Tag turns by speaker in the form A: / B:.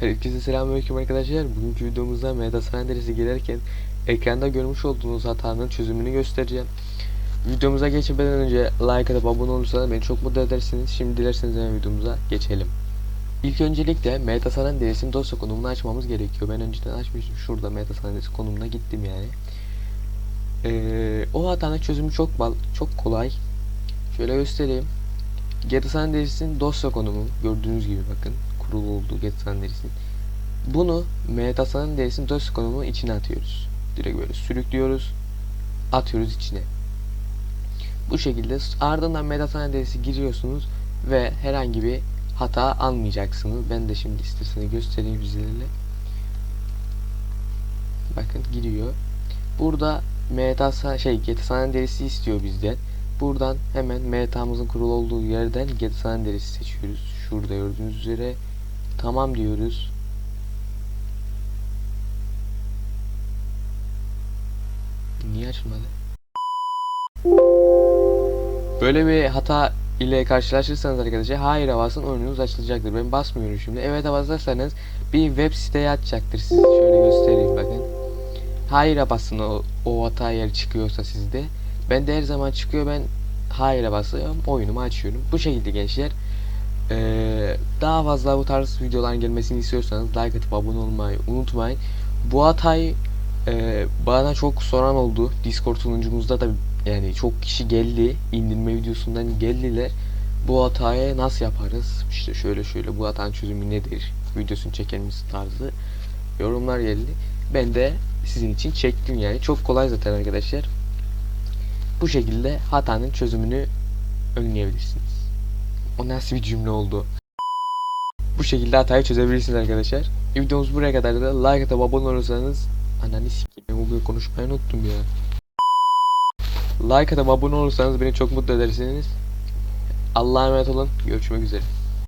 A: Hepinize selamünaleyküm arkadaşlar. Bugünkü videomuzda Mediterranean derisi girerken ekranda görmüş olduğunuz hatanın çözümünü göstereceğim. Videomuza geçmeden önce like atıp abone olursanız beni çok mutlu edersiniz. Şimdi dilerseniz hemen videomuza geçelim. İlk öncelikle Mediterranean derisinin dosya konumunu açmamız gerekiyor. Ben önceden açmıştım. Şurada Mediterranean derisi konumuna gittim yani. Ee, o hatanın çözümü çok bal çok kolay. Şöyle göstereyim. Getasana derisinin dosya konumu gördüğünüz gibi bakın kurulu Getasana derisinin. Bunu Metasana derisinin dosya konumunun içine atıyoruz. Direkt böyle sürüklüyoruz. Atıyoruz içine. Bu şekilde ardından Metasana derisi giriyorsunuz ve herhangi bir hata almayacaksınız. Ben de şimdi listesini göstereyim sizlerle. Bakın giriyor. Burada Metasana şey Getasana derisi istiyor bizden. Buradan hemen metamızın kurulu olduğu yerden Getasana derisi seçiyoruz. Şurada gördüğünüz üzere tamam diyoruz. Niye açılmadı? Böyle bir hata ile karşılaşırsanız arkadaşlar hayır basın oyununuz açılacaktır. Ben basmıyorum şimdi. Evet basarsanız bir web siteye açacaktır size. Şöyle göstereyim bakın. Hayır basın o, o hata yer çıkıyorsa sizde. Ben de her zaman çıkıyor ben hayır'a basıyorum oyunumu açıyorum. Bu şekilde gençler. Ee, daha fazla bu tarz videoların gelmesini istiyorsanız like atıp abone olmayı unutmayın. Bu hatayı e, bana çok soran oldu. Discord sunucumuzda da yani çok kişi geldi. indirme videosundan geldiler. Bu hatayı nasıl yaparız? İşte şöyle şöyle bu hatanın çözümü nedir? Videosunu çekeriz tarzı yorumlar geldi. Ben de sizin için çektim yani. Çok kolay zaten arkadaşlar. Bu şekilde hatanın çözümünü önleyebilirsiniz. O nasıl bir cümle oldu? Bu şekilde hatayı çözebilirsiniz arkadaşlar. Videomuz buraya kadar da like atıp abone olursanız ananı sikeyim oluyor konuşmayı unuttum ya. Like atıp abone olursanız beni çok mutlu edersiniz. Allah'a emanet olun. Görüşmek üzere.